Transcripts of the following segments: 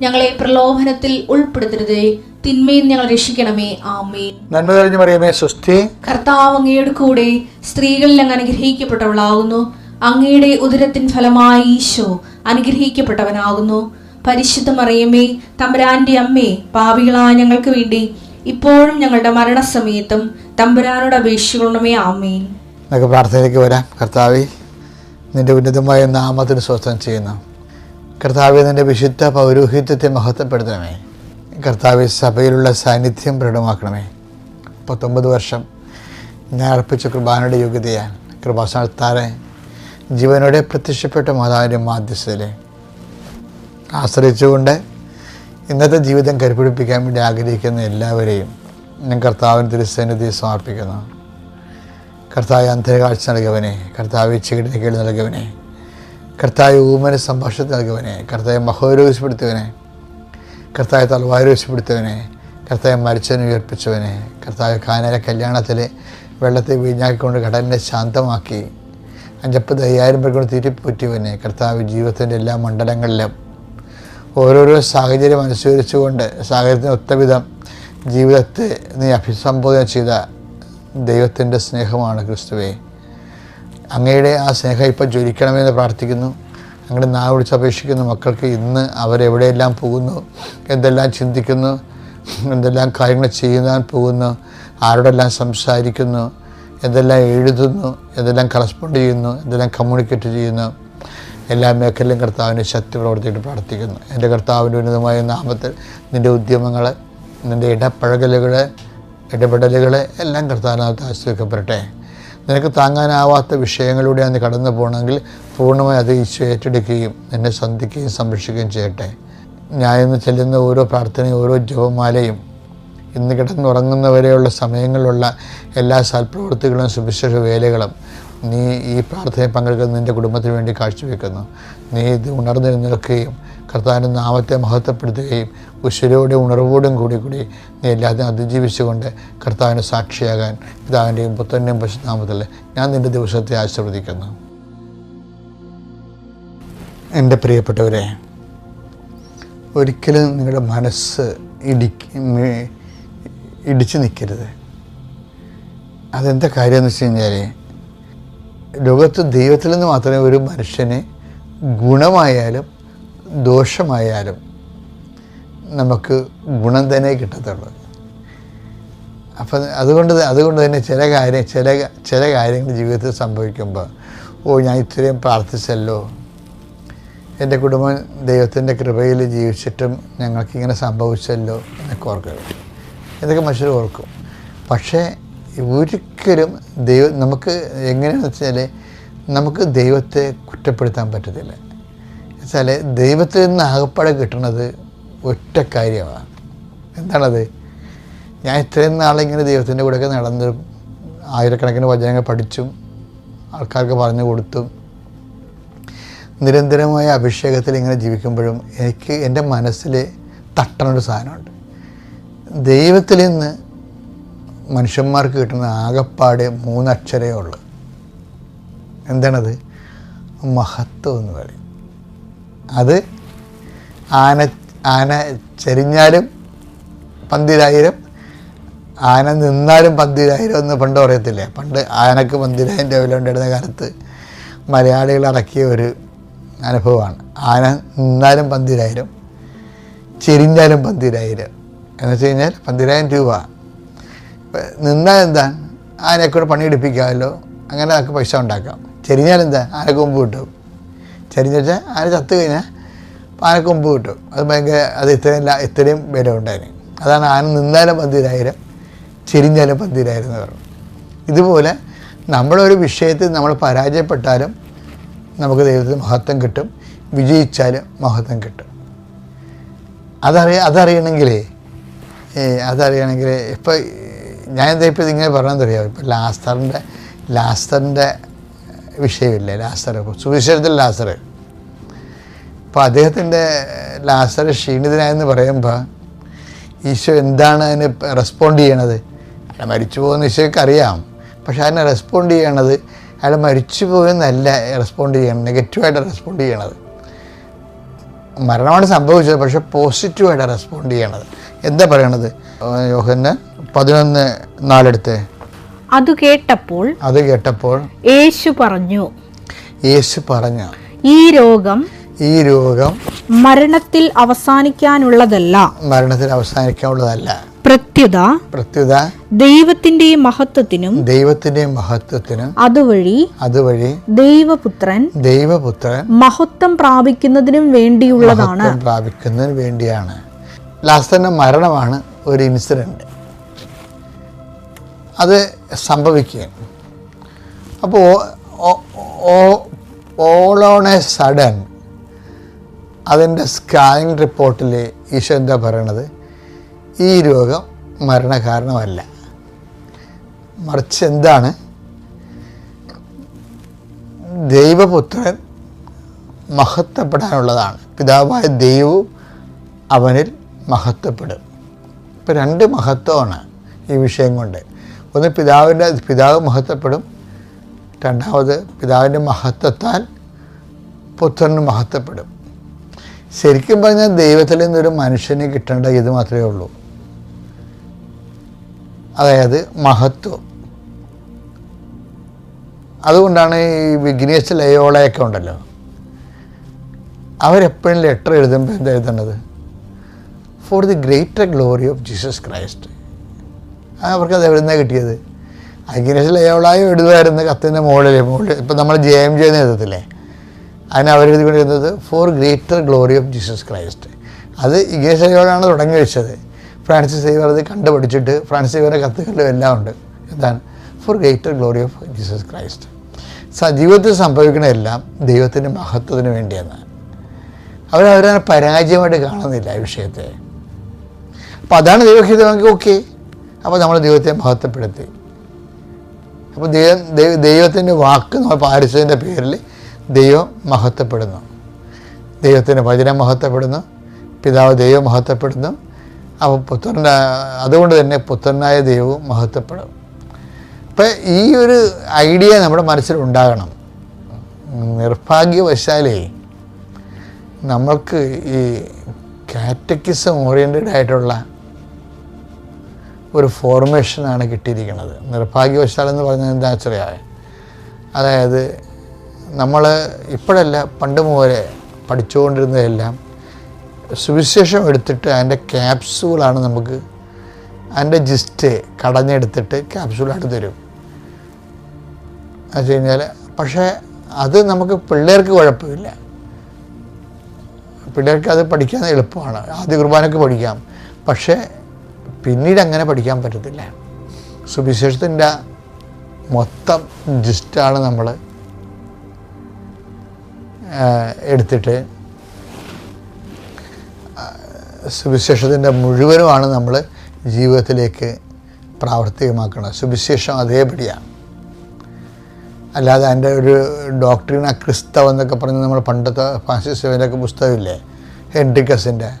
ഞങ്ങളെ പ്രലോഭനത്തിൽ ഉൾപ്പെടുത്തരുതേ. തിന്മയിൽ ഞങ്ങൾ രക്ഷിക്കണമേ. ആമേ നന്മ തെളിഞ്ഞു പറയുമേ സ്വസ്തി. കർത്താവ് അങ്ങയുടെ കൂടെ സ്ത്രീകളിൽ അങ്ങ് അനുഗ്രഹിക്കപ്പെട്ടവളാകുന്നു. അങ്ങയുടെ ഉദരത്തിൻ ഫലമായി ഈശോ അനുഗ്രഹിക്കപ്പെട്ടവനാകുന്നു. പരിശുദ്ധ മറിയമ്മേ തമ്പുരാന്റെ അമ്മേ പാപികളായ ഞങ്ങൾക്ക് വേണ്ടി ഇപ്പോഴും ഞങ്ങളുടെ മരണസമയത്തും തമ്പുരാനോട് അപേക്ഷിക്കണമേ. ആമേൻ. നമുക്ക് പ്രാർത്ഥനയിലേക്ക് വരാം. കർത്താവേ നിന്റെ ഉന്നതമായ നാമത്തിന് സ്വസ്ഥം ചെയ്യുന്നു. കർത്താവെ നിന്റെ വിശുദ്ധ പൗരോഹിത്യത്തെ മഹത്വപ്പെടുത്തണമേ. കർത്താവ് സഭയിലുള്ള സാന്നിധ്യം പ്രകടമാക്കണമേ. പത്തൊമ്പത് വർഷം ഞാൻ അർപ്പിച്ച കൃപാനയുടെ യോഗ്യതയാൽ കൃപാസ്ഥാനത്താറെ ജീവനോടെ പ്രത്യക്ഷപ്പെട്ട മാതാവിന്റെ മാധ്യസ്ഥരെ ആശ്രയിച്ചുകൊണ്ട് ഇന്നത്തെ ജീവിതം കരുപിടിപ്പിക്കാൻ വേണ്ടി ആഗ്രഹിക്കുന്ന എല്ലാവരെയും ഞാൻ കർത്താവിന് തിരുസന്നിധി സമർപ്പിക്കുന്നു. കർത്താവ് അന്ധരകാഴ്ച നൽകിയവനെ കർത്താവ് ചീടിന് കീഴിൽ നൽകിയവനെ കർത്താവ് ഊമന് സംഭാഷണത്തിൽ നൽകിയവനെ കർത്താവ് മഹോരോഗിച്ചപ്പെടുത്തിയവനെ കർത്താവ് തലവാരോഗിച്ചപ്പെടുത്തിയവനെ കർത്താവ് മരിച്ചവനെ ഉയർപ്പിച്ചവനെ. കർത്താവ് കാനര കല്യാണത്തിൽ വെള്ളത്തെ വീഞ്ഞാക്കിക്കൊണ്ട് കടലിനെ ശാന്തമാക്കി. അഞ്ചപ്പത് അയ്യായിരം പേർ കൊണ്ട് തീറ്റിപ്പൂറ്റിയവനെ കർത്താവ് ജീവിതത്തിന്റെ എല്ലാ മണ്ഡലങ്ങളിലും ഓരോരോ സാഹചര്യം അനുസരിച്ചുകൊണ്ട് സാഹചര്യത്തിന് ഒത്തവിധം ജീവിതത്തെ നീ അഭിസംബോധന ചെയ്ത ദൈവത്തിന്റെ സ്നേഹമാണ് ക്രിസ്തുവേ. അങ്ങയുടെ ആ സ്നേഹം ഇപ്പോൾ ജ്വലിക്കണമെന്ന് പ്രാർത്ഥിക്കുന്നു. അങ്ങനെ നാ വിളിച്ച് അപേക്ഷിക്കുന്ന മക്കൾക്ക് ഇന്ന് അവരെവിടെയെല്ലാം പോകുന്നു എന്തെല്ലാം ചിന്തിക്കുന്നു എന്തെല്ലാം കാര്യങ്ങൾ ചെയ്യാൻ പോകുന്നു ആരോടെല്ലാം സംസാരിക്കുന്നു എന്തെല്ലാം എഴുതുന്നു എന്തെല്ലാം കറസ്പോണ്ട് ചെയ്യുന്നു എന്തെല്ലാം കമ്മ്യൂണിക്കേറ്റ് ചെയ്യുന്നു. എല്ലാ മേഖലയിലും കർത്താവിന്റെ ശക്തി പ്രവർത്തിയിട്ട് പ്രാർത്ഥിക്കുന്നു. എന്റെ കർത്താവിന്റെ ഉന്നതമായ നാമത്തിൽ നിന്റെ ഉദ്യമങ്ങൾ നിന്റെ ഇടപഴകലുകൾ ഇടപെടലുകൾ എല്ലാം കർത്താവിനകത്ത് ആശ്രയിക്കപ്പെടട്ടെ. നിനക്ക് താങ്ങാനാവാത്ത വിഷയങ്ങളിലൂടെ അന്ന് കടന്നു പോകണമെങ്കിൽ പൂർണമായി അത് ഈശോ ഏറ്റെടുക്കുകയും നിന്നെ സന്ധിക്കുകയും സംരക്ഷിക്കുകയും ചെയ്യട്ടെ. ഞാൻ ഇന്ന് ചെല്ലുന്ന ഓരോ പ്രാർത്ഥനയും ഓരോ ജപമാലയും ഇന്ന് കിടന്നുറങ്ങുന്നവരെയുള്ള സമയങ്ങളിലുള്ള എല്ലാ സൽപ്രവൃത്തികളും സുവിശേഷ വേലകളും നീ ഈ പ്രാർത്ഥനയിൽ പങ്കെടുക്കുന്ന നിന്റെ കുടുംബത്തിന് വേണ്ടി കാഴ്ചവെക്കുന്നു. നീ ഇത് ഉണർന്നെഴുന്നേൽക്കുകയും കർത്താവിന്റെ നാമത്തെ മഹത്വപ്പെടുത്തുകയും ഉശ്വരോടെ ഉണർവോടും കൂടി കൂടി നീ എല്ലാത്തിനും അതിജീവിച്ചുകൊണ്ട് കർത്താവിന് സാക്ഷിയാകാൻ പിതാവിന്റെയും പുത്രന്റെയും പശുനാമത്തിൽ ഞാൻ നിന്റെ ദിവസത്തെ ആശീർവദിക്കുന്നു. എന്റെ പ്രിയപ്പെട്ടവരെ ഒരിക്കലും നിങ്ങളുടെ മനസ്സ് ഇടി ഇടിച്ചു നിൽക്കരുത്. അതെന്താ കാര്യമെന്ന് വെച്ച് കഴിഞ്ഞാൽ ലോകത്ത് ദൈവത്തിൽ നിന്ന് മാത്രമേ ഒരു മനുഷ്യന് ഗുണമായാലും ദോഷമായാലും നമുക്ക് ഗുണം തന്നെ കിട്ടത്തുള്ളൂ. അപ്പം അതുകൊണ്ട് അതുകൊണ്ട് തന്നെ ചില കാര്യം ചില ചില കാര്യങ്ങൾ ജീവിതത്തിൽ സംഭവിക്കുമ്പോൾ ഓ ഞാൻ ഇത്രയും പ്രാർത്ഥിച്ചല്ലോ. എന്റെ കുടുംബം ദൈവത്തിന്റെ കൃപയിൽ ജീവിച്ചിട്ടും ഞങ്ങൾക്കിങ്ങനെ സംഭവിച്ചല്ലോ എന്നൊക്കെ ഓർക്കുക. ഇതൊക്കെ മനുഷ്യർ ഓർക്കും. പക്ഷേ ഒരിക്കലും ദൈവം നമുക്ക് എങ്ങനെയാണെന്ന് വെച്ചാൽ നമുക്ക് ദൈവത്തെ കുറ്റപ്പെടുത്താൻ പറ്റത്തില്ല. വെച്ചാൽ ദൈവത്തിൽ നിന്ന് ആകപ്പാടെ കിട്ടുന്നത് ഒറ്റ കാര്യമാണ്. എന്താണത്? ഞാൻ ഇത്രയും നാളിങ്ങനെ ദൈവത്തിന്റെ കൂടെയൊക്കെ നടന്നും ആയിരക്കണക്കിന് വചനങ്ങൾ പഠിച്ചും ആൾക്കാർക്ക് പറഞ്ഞു കൊടുത്തും നിരന്തരമായ അഭിഷേകത്തിൽ ഇങ്ങനെ ജീവിക്കുമ്പോഴും എനിക്ക് എന്റെ മനസ്സിൽ തട്ടണൊരു സാധനമുണ്ട്. ദൈവത്തിൽ നിന്ന് മനുഷ്യന്മാർക്ക് കിട്ടുന്ന ആകപ്പാടെ മൂന്നക്ഷരേ ഉള്ളൂ. എന്താണത്? മഹത്വം എന്ന് പറയും. അത് ആന ആന ചെരിഞ്ഞാലും പന്തിരായിരം ആന നിന്നാലും പന്തിരായിരം എന്ന് പണ്ട് പറയത്തില്ലേ? പണ്ട് ആനക്ക് പന്തിരായിരം രൂപ ഉണ്ടായിരുന്ന കാലത്ത് മലയാളികൾ അടക്കിയ ഒരു അനുഭവമാണ്. ആന നിന്നാലും പന്തിരായിരം ചെരിഞ്ഞാലും പന്തിരായിരം. എന്ന് വെച്ച് കഴിഞ്ഞാൽ പന്തിരായിരം രൂപ. നിന്നാൽ എന്താ? ആനയെ കൂടെ പണിയെടുപ്പിക്കാമല്ലോ അങ്ങനെ നമുക്ക് പൈസ ഉണ്ടാക്കാം. ചെരിഞ്ഞാൽ എന്താ? ആന കൊമ്പ് കിട്ടും. ചെരിഞ്ഞ് വെച്ചാൽ ആന ചത്തു കഴിഞ്ഞാൽ ആനക്കൊമ്പ് കൊമ്പ് കിട്ടും. അത് ഭയങ്കര അത് ഇത്രയും ഇത്രയും വില ഉണ്ടായിരുന്നു അതാണ് ആന നിന്നാലും പന്തിരായിരം ചെരിഞ്ഞാലും പന്തിരായിരം എന്ന് പറഞ്ഞു. ഇതുപോലെ നമ്മളൊരു വിഷയത്തിൽ നമ്മൾ പരാജയപ്പെട്ടാലും നമുക്ക് ദൈവത്തിന് മഹത്വം കിട്ടും വിജയിച്ചാലും മഹത്വം കിട്ടും. അതറിയ അതറിയണമെങ്കിലേ അതറിയണമെങ്കിൽ ഇപ്പോൾ ഞാൻ എന്താ ഇപ്പോൾ ഇങ്ങനെ അറിയാമോ ഇപ്പോൾ ലാസ്റ്ററിന്റെ ലാസ്റ്ററിന്റെ വിഷയമില്ലേ ലാസ്റ്റർ സുവിശേഷത്തിൽ ലാസ്റ്റർ അപ്പോൾ അദ്ദേഹത്തിന്റെ ലാസ്റ്റർ ക്ഷീണിതനായെന്ന് പറയുമ്പോൾ ഈശോ എന്താണ് അതിന് റെസ്പോണ്ട് ചെയ്യണത്? അയാൾ മരിച്ചു പോകുന്ന ഈശോയ്ക്ക് അറിയാം. പക്ഷെ അതിനെ റെസ്പോണ്ട് ചെയ്യണത് അയാൾ മരിച്ചു പോയെന്നല്ല റെസ്പോണ്ട് ചെയ്യണം നെഗറ്റീവായിട്ട് റെസ്പോണ്ട് ചെയ്യണത്. മരണമാണ് സംഭവിച്ചത് പക്ഷെ പോസിറ്റീവായിട്ട് റെസ്പോണ്ട് ചെയ്യണത്. എന്താ പറയണത്? യോഹന്ന് പതിനൊന്ന് നാലെടുത്ത്. അത് കേട്ടപ്പോൾ അത് കേട്ടപ്പോൾ യേശു പറഞ്ഞു യേശു പറഞ്ഞു ഈ രോഗം ഈ രോഗം മരണത്തിൽ അവസാനിക്കാനുള്ളതല്ല. മരണത്തിൽ അവസാനിക്കാനുള്ളതല്ല. പ്രത്യുത പ്രത്യുത ദൈവത്തിന്റെ മഹത്വത്തിനും ദൈവത്തിന്റെ മഹത്വത്തിനും അതുവഴി അതുവഴി ദൈവപുത്രൻ ദൈവപുത്രൻ മഹത്വം പ്രാപിക്കുന്നതിനും വേണ്ടിയുള്ളതാണ്. പ്രാപിക്കുന്നതിന് വേണ്ടിയാണ്. ലാസ്റ്റ് മരണമാണ് ഒരു ഇൻസിഡന്റ് അത് സംഭവിക്കുക അപ്പോൾ ഓൾ ഓൺ എ സഡൻ അതിന്റെ സ്കാനിങ് റിപ്പോർട്ടിൽ ഈശോ എന്താ പറയണത്? ഈ രോഗം മരണകാരണമല്ല. മറിച്ച് എന്താണ്? ദൈവപുത്രൻ മഹത്വപ്പെടാനുള്ളതാണ്. പിതാവായ ദൈവവും അവനിൽ മഹത്വപ്പെടും. ഇപ്പം രണ്ട് മഹത്വമാണ് ഈ വിഷയം കൊണ്ട്. ഒന്ന് പിതാവിന്റെ പിതാവ് മഹത്വപ്പെടും. രണ്ടാമത് പിതാവിന്റെ മഹത്വത്താൽ പുത്രന് മഹത്വപ്പെടും. ശരിക്കും പറഞ്ഞാൽ ദൈവത്തിൽ നിന്നൊരു മനുഷ്യന് കിട്ടേണ്ട ഇത് മാത്രമേ ഉള്ളൂ. അതായത് മഹത്വം. അതുകൊണ്ടാണ് ഈ വിഘ്നേശ് ലയോളയൊക്കെ ഉണ്ടല്ലോ. അവരെപ്പോഴും ലെറ്റർ എഴുതുമ്പോൾ എന്താ എഴുതേണ്ടത്? For the greater glory of Jesus Christ അവർക്കത് എവിടെ നിന്നാണ് കിട്ടിയത്? അഗ്നേഷിൽ ലയോളായും എഴുതുമായിരുന്നു കത്തിന്റെ മുകളിൽ മുകളിൽ ഇപ്പം നമ്മൾ ജെ എം ജെ എന്ന് എഴുതത്തില്ലേ? അതിന് അവരെഴുതി കൊണ്ടിരുന്നത് for greater glory of Jesus Christ അത് ഇഗേശയോടാണ് തുടങ്ങി വെച്ചത്. ഫ്രാൻസിസ് സേവർ അത് കണ്ടുപഠിച്ചിട്ട് ഫ്രാൻസിസ് സേവറെ കത്തുകളിലും എല്ലാം ഉണ്ട്. എന്താണ്? For greater glory of Jesus Christ ജീവിതത്തിൽ സംഭവിക്കുന്ന എല്ലാം ദൈവത്തിന്റെ മഹത്വത്തിന് വേണ്ടിയെന്ന് അവരവരെ പരാജയമായിട്ട് കാണുന്നില്ല ഈ വിഷയത്തെ. അപ്പോൾ അതാണ് ദൈവഹിതമെങ്കിൽ ഓക്കെ. അപ്പോൾ നമ്മൾ ദൈവത്തെ മഹത്വപ്പെടുത്തി. അപ്പോൾ ദൈവം ദൈവ ദൈവത്തിന്റെ വാക്ക് നമ്മൾ പാലിച്ചതിന്റെ പേരിൽ ദൈവം മഹത്വപ്പെടുന്നു. ദൈവത്തിന്റെ വചനം മഹത്വപ്പെടുന്നു. പിതാവ് ദൈവം മഹത്വപ്പെടുന്നു. അപ്പോൾ പുത്രന്റെ അതുകൊണ്ട് തന്നെ പുത്രനായ ദൈവവും മഹത്വപ്പെടും. അപ്പം ഈ ഒരു ഐഡിയ നമ്മുടെ മനസ്സിൽ ഉണ്ടാകണം. നിർഭാഗ്യവശാലേ നമ്മൾക്ക് ഈ കാറ്റക്കിസം ഓറിയന്റഡ് ആയിട്ടുള്ള ഒരു ഫോർമേഷനാണ് കിട്ടിയിരിക്കുന്നത്. നിർഭാഗ്യവശാലെന്ന് പറഞ്ഞാൽ എന്താ ചെറിയ അതായത് നമ്മൾ ഇപ്പോഴല്ല പണ്ട് മുതലേ പഠിച്ചുകൊണ്ടിരുന്നതെല്ലാം സുവിശേഷം എടുത്തിട്ട് അതിന്റെ ക്യാപ്സൂളാണ് നമുക്ക് അതിന്റെ ജിസ്റ്റ് കടഞ്ഞെടുത്തിട്ട് ക്യാപ്സൂളായിട്ട് തരും. എന്ന് വെച്ച് കഴിഞ്ഞാൽ പക്ഷേ അത് നമുക്ക് പിള്ളേർക്ക് കുഴപ്പമില്ല. പിള്ളേർക്ക് അത് പഠിക്കാൻ എളുപ്പമാണ്. ആദ്യ കുർബാനക്ക് പഠിക്കാം. പക്ഷേ പിന്നീട് അങ്ങനെ പഠിക്കാൻ പറ്റത്തില്ല. സുവിശേഷത്തിന്റെ മൊത്തം ജിസ്റ്റാണ് നമ്മൾ എടുത്തിട്ട് സുവിശേഷത്തിന്റെ മുഴുവനുമാണ് നമ്മൾ ജീവിതത്തിലേക്ക് പ്രാവർത്തികമാക്കണം സുവിശേഷം അതേപടിയാണ് അല്ലാതെ അതിന്റെ ഒരു ഡോക്ടറിന ക്രിസ്തവ് എന്നൊക്കെ പറഞ്ഞ് നമ്മൾ പണ്ടത്തെ ഫ്രാൻസിസ് സെവന്റെയൊക്കെ പുസ്തകമില്ലേ? ഹെൻറിക്കസിന്റെ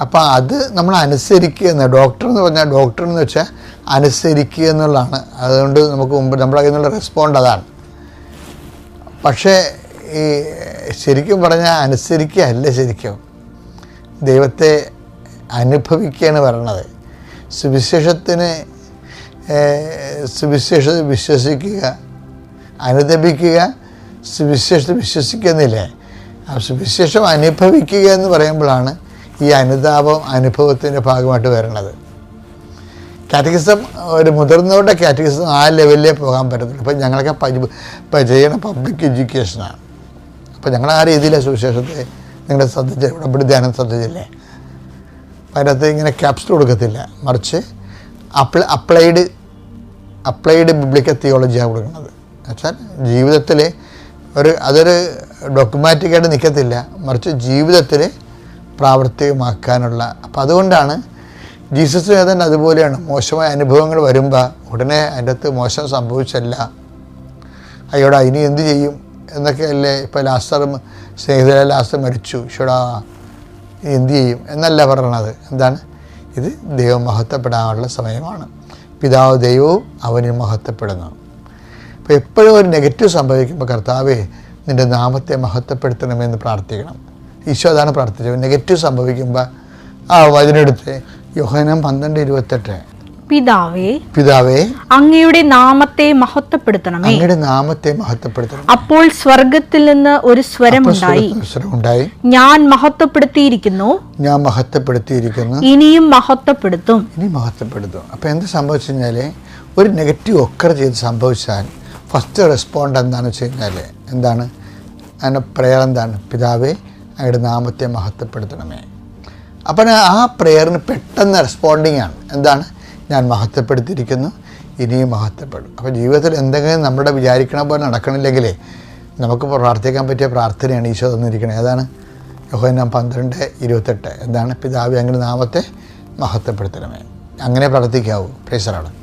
അപ്പോൾ അത് നമ്മൾ അനുസരിക്കുക എന്ന ഡോക്ടർ എന്ന് പറഞ്ഞാൽ ഡോക്ടർ എന്ന് വെച്ചാൽ അനുസരിക്കുക എന്നുള്ളതാണ്. അതുകൊണ്ട് നമുക്ക് മുമ്പ് നിന്നുള്ള റെസ്പോണ്ട് അതാണ്. പക്ഷേ ഈ ശരിക്കും പറഞ്ഞാൽ അനുസരിക്കുക അല്ല ശരിക്കും. ദൈവത്തെ അനുഭവിക്കുകയാണ് പറയണത്. സുവിശേഷത്തിന് സുവിശേഷത്തെ വിശ്വസിക്കുക അനുദപിക്കുക സുവിശേഷത്തെ വിശ്വസിക്കുന്നില്ലേ? ആ സുവിശേഷം അനുഭവിക്കുക എന്ന് പറയുമ്പോഴാണ് ഈ അനുതാപം അനുഭവത്തിന്റെ ഭാഗമായിട്ട് വരുന്നത് കാറ്റഗിസം ഒരു മുതിർന്നവരുടെ കാറ്റഗിസം ആ ലെവലിലേ പോകാൻ പറ്റത്തുള്ളൂ. അപ്പം ഞങ്ങളൊക്കെ ഇപ്പം ചെയ്യണ പബ്ലിക് എഡ്യൂക്കേഷനാണ്. അപ്പോൾ ഞങ്ങൾ ആ രീതിയിലെ സുവിശേഷത്തെ നിങ്ങളുടെ ശ്രദ്ധിച്ച്. ഇവിടെ ധ്യാനം ശ്രദ്ധിച്ചില്ലേ? അതിനകത്ത് ഇങ്ങനെ ക്യാപ്സ് കൊടുക്കത്തില്ല. മറിച്ച് അപ്ല അപ്ലൈഡ് അപ്ലൈഡ് ബിബ്ലിക്കൽ തിയോളജിയാണ് കൊടുക്കുന്നത്. എന്നുവെച്ചാൽ ജീവിതത്തിൽ ഒരു അതൊരു ഡോക്യുമാറ്റിക്കായിട്ട് നിൽക്കത്തില്ല മറിച്ച് ജീവിതത്തിൽ പ്രാവർത്തികമാക്കാനുള്ള. അപ്പം അതുകൊണ്ടാണ് ജീസസ് ഏതൻ അതുപോലെയാണ്. മോശമായ അനുഭവങ്ങൾ വരുമ്പോൾ ഉടനെ അതിന്റെ അകത്ത് മോശം സംഭവിച്ചല്ല. അയ്യോടാ ഇനി എന്ത് ചെയ്യും? എന്നൊക്കെ അല്ലേ ഇപ്പോൾ ലാസ്റ്റർ സ്നേഹിതരെ ലാസ്റ്റർ മരിച്ചു. ഈശോടാ എന്തു ചെയ്യും? എന്നല്ല പറയണത്. എന്താണ്? ഇത് ദൈവം മഹത്വപ്പെടാനുള്ള സമയമാണ്. പിതാവ് ദൈവവും അവന് മഹത്വപ്പെടുന്നു. അപ്പോൾ എപ്പോഴും ഒരു നെഗറ്റീവ് സംഭവിക്കുമ്പോൾ കർത്താവേ നിന്റെ നാമത്തെ മഹത്വപ്പെടുത്തണമെന്ന് പ്രാർത്ഥിക്കണം. ഈശോ അതാണ് പ്രാർത്ഥിച്ചത്. നെഗറ്റീവ് സംഭവിക്കുമ്പോൾ ആ വചനെടുത്ത് യോഹനം പന്ത്രണ്ട് ഇരുപത്തെട്ട്. പിതാവേ പിതാവേ അങ്ങയുടെ നാമത്തെ മഹത്വപ്പെടുത്തണമേ. അങ്ങയുടെ നാമത്തെ മഹത്വപ്പെടുത്തണം. അപ്പോൾ സ്വർഗത്തിൽ നിന്ന് ഒരു സ്വരം ഉണ്ടായി. ഞാൻ മഹത്വപ്പെടുത്തിയിരിക്കുന്നു. ഞാൻ മഹത്വപ്പെടുത്തിയിരിക്കുന്നു. ഇനിയും മഹത്വപ്പെടുത്തും. ഇനി മഹത്വപ്പെടുത്തും. അപ്പോൾ എന്ത് സംഭവിച്ചു കഴിഞ്ഞാൽ ഒരു നെഗറ്റീവ് ഒക്കർ ചെയ്ത് സംഭവിച്ചാൽ ഫസ്റ്റ് റെസ്പോണ്ട് എന്താണെന്ന് വെച്ച് കഴിഞ്ഞാൽ എന്താണ്? അതിന്റെ പ്രയർ എന്താണ്? പിതാവേ അങ്ങയുടെ നാമത്തെ മഹത്വപ്പെടുത്തണമേ. അപ്പം ആ പ്രേയറിന് പെട്ടെന്ന് റെസ്പോണ്ടിങ് ആണ്. എന്താണ്? ഞാൻ മഹത്വപ്പെടുത്തിയിരിക്കുന്നു ഇനിയും മഹത്വപ്പെടും. അപ്പോൾ ജീവിതത്തിൽ എന്തെങ്കിലും നമ്മുടെ വിചാരിക്കണ പോലെ നടക്കണില്ലെങ്കിലേ നമുക്ക് പ്രാർത്ഥിക്കാൻ പറ്റിയ പ്രാർത്ഥനയാണ് ഈശോ തന്നിരിക്കുന്നത് ഏതാണ്? യോഹന്നാൻ പന്ത്രണ്ട് ഇരുപത്തെട്ട്. എന്താണ്? പിതാവ് അങ്ങനെ നാമത്തെ മഹത്വപ്പെടുത്തണമേ. അങ്ങനെ പ്രാർത്ഥിക്കാവൂ. പ്രേസറാണ്